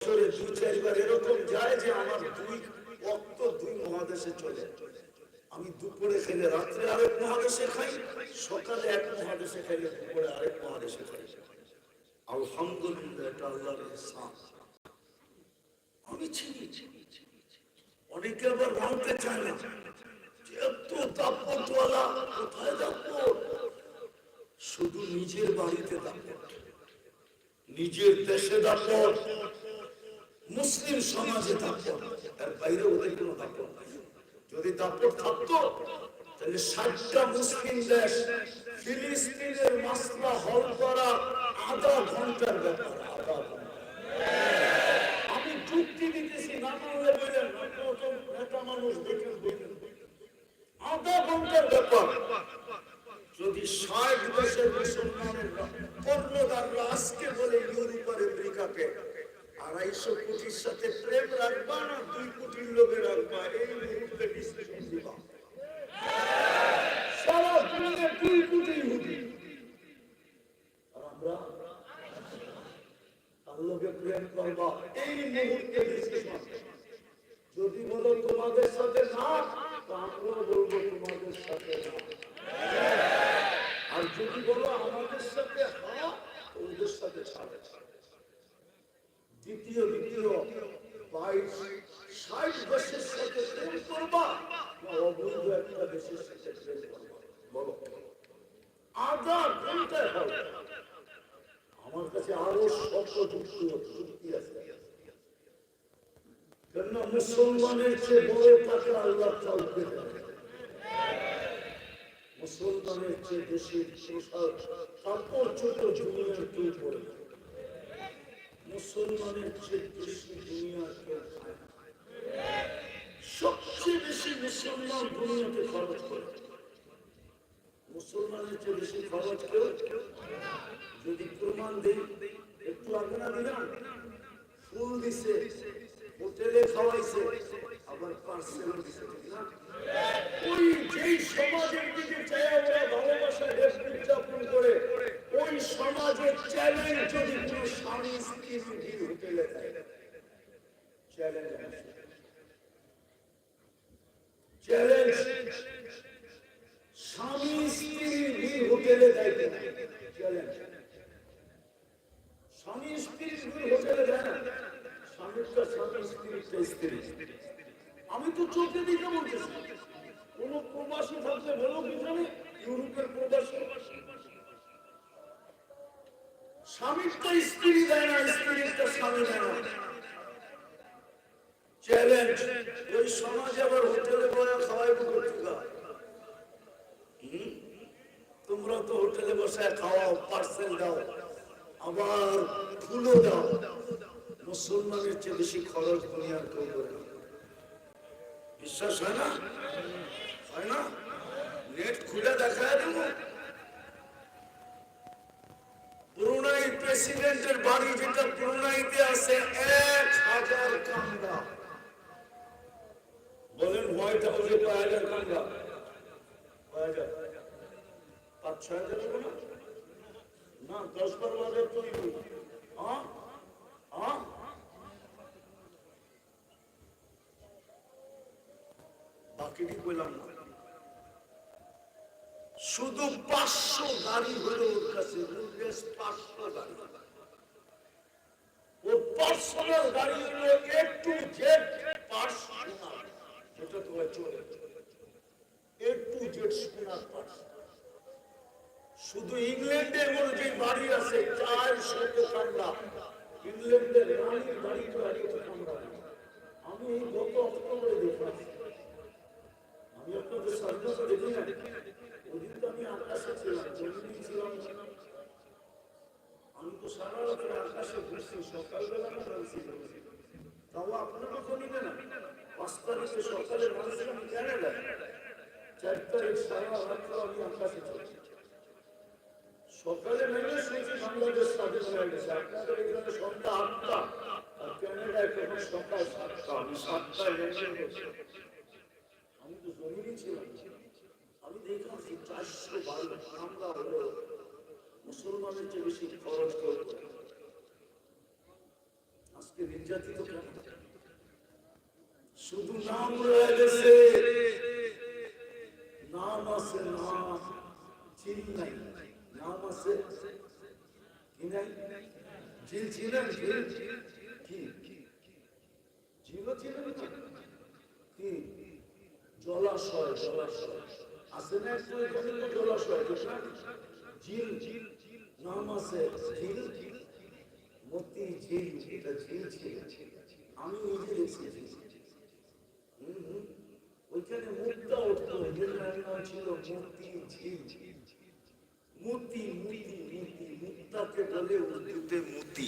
বছরে দু চারবার এরকম যায় যে আমার দুই অক্ত দুই মহাদেশে চলে। আমি দুপুরে খেলে, রাত্রে আরেক মহাদেশে খাই, সকালে এক মহাদেশে খাইলে দুপুরে আরেক মহাদেশে খাই। আলহামদুলিল্লাহ, এটা আল্লাহর আমি চিনি। অনেকে আবার মানতে চায় না। এত দাপটওয়ালা, কোথায় দাপট? শুধু নিজের বাড়িতে দাপট। নিজের দেশে দাপট। মুসলিম সমাজে বাইরে ওদের কোনো দাপট নাই। যদি দাপট থাকতো, তাহলে ষাটটা মুসলিম দেশ ফিলিস্তিনের মাসলা হল করা আধা ঘণ্টার ব্যাপার, আধা আমি যুক্তি দিতেছি নেতা মানুষ, দেখেন আধা ঘণ্টার ব্যাপার। যদি ষাট দেশের মুসলমানের আজকে বলে আড়াইশো কোটির সাথে প্রেম রাখবা না, দুই কোটির লোকে রাখবা। এই মুহূর্তে ডিসিশন দিবা আমরা? যদি বলো তোমাদের সাথে না, তো আমরাও বলব তোমাদের সাথে আর যদি বলো আমাদের সাথে হ্যাঁ তো ওদের সাথে ছাড়ে দ্বিতীয় দেশের দেশের আমার কাছে আরও যুক্তি আছে। কেননা মুসলমানের চেয়ে বড় টাকা আল্লাহ কাউকে মুসলমানের চেয়ে বেশি পোশাক কাপড় ছোট দুনিয়ার কেউ পড়ে। মুসলমানের বেশি দুনিয়ার কেউ খায় সবচেয়ে বেশি মুসলমান দুনিয়াতে খরচ করে। মুসলমানের চেয়ে বেশি খরচ কেউ? যদি প্রমাণ দেই, একটু আগে না দিলাম? ফুল দিছে, হোটেলে খাওয়াইছে, আবার পার্সেল দিছে না ওই যেই সমাজের দিকে চায় ওরা ভালোবাসা দেশ উদযাপন করে ওই সমাজের চ্যালেঞ্জ যদি কোনো স্বামী স্ত্রীর ভিড় হোটেলে দেয় চ্যালেঞ্জ চ্যালেঞ্জ স্বামী স্ত্রীর ভিড় হোটেলে দেয় কিনা? চ্যালেঞ্জ হোটেলে না স্বামীরটা আমি তো চোখে দিকে বলতেছি কোন প্রবাসী থাকলে বলো কি ইউরোপের প্রবাসী। স্বামীরটা স্ত্রী দেয় না, স্ত্রীরটা স্বামী দেয় না। হোটেলে তোমরা তো হোটেলে বসে খাওয়াও পার্সেল দাও। আবার ফুলও দাও। মুসলমানের চেয়ে বেশি খরচ দুনিয়ার কেউ না। বিশ্বাস হয় না? হয় না? নেট খুলে দেখা দেবো। ব্রুনাই প্রেসিডেন্টের বাড়ি যেটা ব্রুনাইতে আছে, এক হাজার কামরা। বলেন, হোয়াইট হাউসে পাঁচ, ছয় হাজার না শুধু পাঁচশো গাড়ি হলো ওর কাছে পাঁচশো গাড়ি। ওর পার্সোনাল গাড়ি হলো চলে। এ টু সোনার পার্সোনাল শুধু ইংল্যান্ডে এমন বাড়ি আছে, চার শত কামরা ইংল্যান্ডের রানীর বাড়িতে বাড়িতে কামরা আমি গত অক্টোবরে দেখলাম। আমি আপনাদের সার্ভিস দেখি না ওদিন তো আমি আকাশে ছিলাম জমিনে ছিলাম। আমি তো সারা রাত্রে আকাশে ঘুরছি, সকালবেলা না বলছি তাও আপনারা তো নিবে না। পাঁচ তারিখে সকালে মানুষ আমি ক্যানাডা চার তারিখ সারা রাত্র আমি আকাশে চলছি। সকালে নেমে শুনছি বাংলাদেশ স্বাধীন হয়ে গেছে। আপনাদের এখানে সন্ধ্যা আটটা, আর ক্যানাডায় তখন সকাল সাতটা, আমি সাতটায় আমি তো জমিনে ছিলাম। আমি দেখলাম যে চারশো বারো আমরা হলো মুসলমানের চেয়ে বেশি খরচ আজকে নির্যাতিত শুধু নাম রয়ে গেছে। নাম আছে নাম চিন নাই। নাম আছে কি নাই ঝিল ছিলেন ঝিল কি? ঝিলও ছিলেন না কি? জলাশয় জলাশয়। আছে না একটু এখানে জলাশয় ঝিল ঝিল নাম আছে ঝিল মতি ঝিল, এটা ঝিল ছিল। আমি নিজে দেখছি। ওইখানে মুক্তা উঠতো ছিল, মূর্তি ঝিল। মূর্তি মূর্তি মুড়ি মুক্তাকে বলে উর্দুতে মূর্তি